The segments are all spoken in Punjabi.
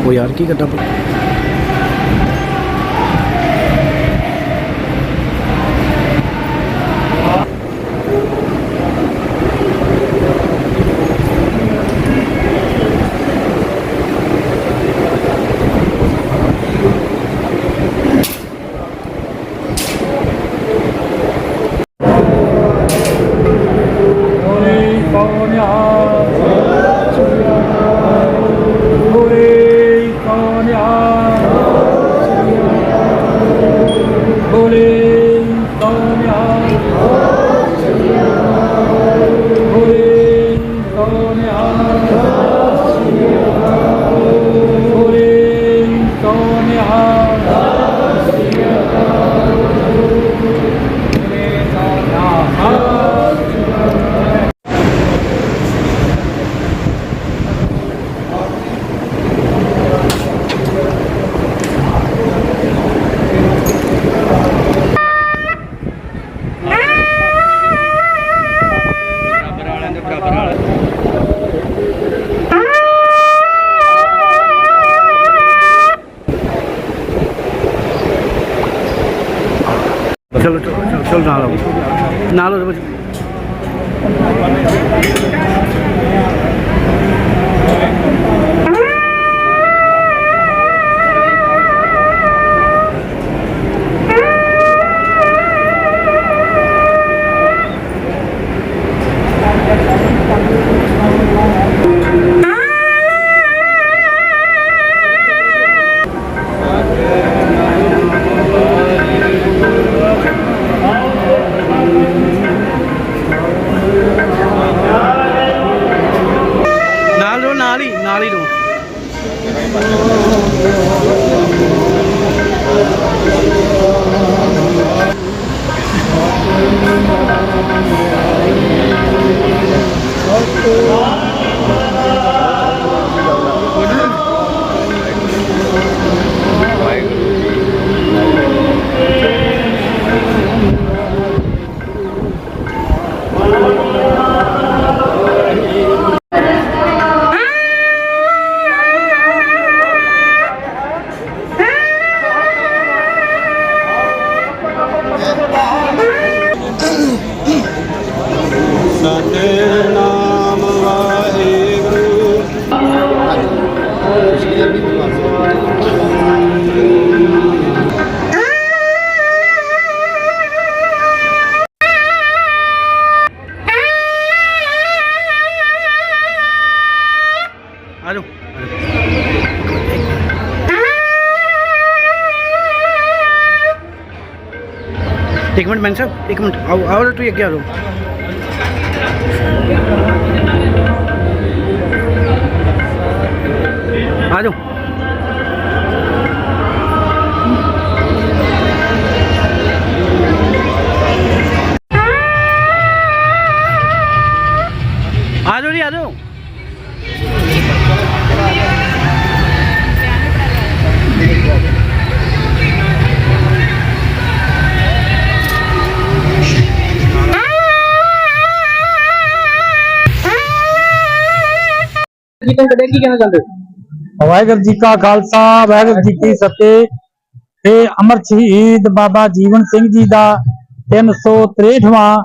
ਉਹ ਯਾਰ ਕੀ ਕਰਦਾ চলো চলো চলো না হলো ਇੱਕ ਮਿੰਟ ਮੈਂ ਸਾਹਿਬ ਇੱਕ ਮਿੰਟ ਆਓ ਆਓ ਤੁਸੀਂ ਅੱਗੇ ਆ ਜਾਓ। ਆ ਜਾਓ। ਕੀ ਤੁਹਾਨੂੰ ਕੀ ਕਹਿਣਾ ਚਾਹੁੰਦੇ ਹੋ? ਵਾਹਿਗੁਰੂ ਜੀ ਕਾ ਖਾਲਸਾ, ਵਾਹਿਗੁਰੂ ਜੀ ਕੀ ਫਤਿਹ। ਇਹ ਅਮਰ ਸ਼ਹੀਦ ਬਾਬਾ ਜੀਵਨ ਸਿੰਘ ਜੀ ਦਾ 363ਵਾਂ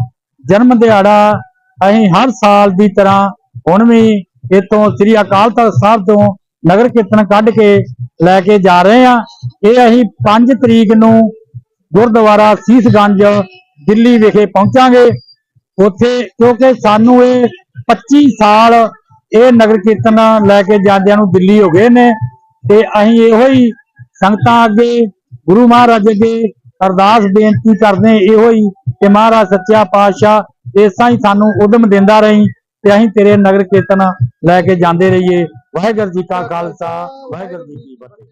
ਜਨਮ ਦਿਹਾੜਾ। ਅਸੀਂ ਹਰ ਸਾਲ ਦੀ ਤਰ੍ਹਾਂ ਹੁਣ ਵੀ ਇਤੋਂ ਸ੍ਰੀ ਅਕਾਲ ਤਖਤ ਸਾਹਿਬ ਤੋਂ ਨਗਰ ਕੀਰਤਨ ਕੱਢ ਕੇ ਲੈ ਕੇ ਜਾ ਰਹੇ ਹਾਂ। ਇਹ ਅਸੀਂ 5 ਤਰੀਕ ਨੂੰ ਗੁਰਦੁਆਰਾ ਸੀਸਗੰਜ, ਦਿੱਲੀ ਵਿਖੇ ਪਹੁੰਚਾਂਗੇ। ਉੱਥੇ ਕਿਉਂਕਿ ਸਾਨੂੰ ਇਹ 25 ਸਾਲ ਇਹ ਨਗਰ ਕੀਰਤਨ ਲੈ ਕੇ ਜਾਂਦਿਆਂ ਨੂੰ ਦਿੱਲੀ ਹੋ ਗਏ ਨੇ ਤੇ ਅਸੀਂ ਇਹੋ ਹੀ ਸੰਗਤਾਂ ਅੱਗੇ, ਗੁਰੂ ਮਹਾਰਾਜ ਅੱਗੇ ਅਰਦਾਸ ਬੇਨਤੀ ਕਰਦੇ ਇਹੋ ਹੀ ਕਿ ਮਹਾਰਾਜ ਸੱਚਾ ਪਾਤਸ਼ਾਹ ਇਸਾਂ ਹੀ ਸਾਨੂੰ ਉਦਮ ਦਿੰਦਾ ਰਹੀ ਤੇ ਅਸੀਂ ਤੇਰੇ ਨਗਰ ਕੀਰਤਨ ਲੈ ਕੇ ਜਾਂਦੇ ਰਹੀਏ। ਵਾਹਿਗੁਰੂ ਜੀ ਕਾ ਖਾਲਸਾ, ਵਾਹਿਗੁਰੂ ਜੀ ਕੀ ਫਤਿਹ।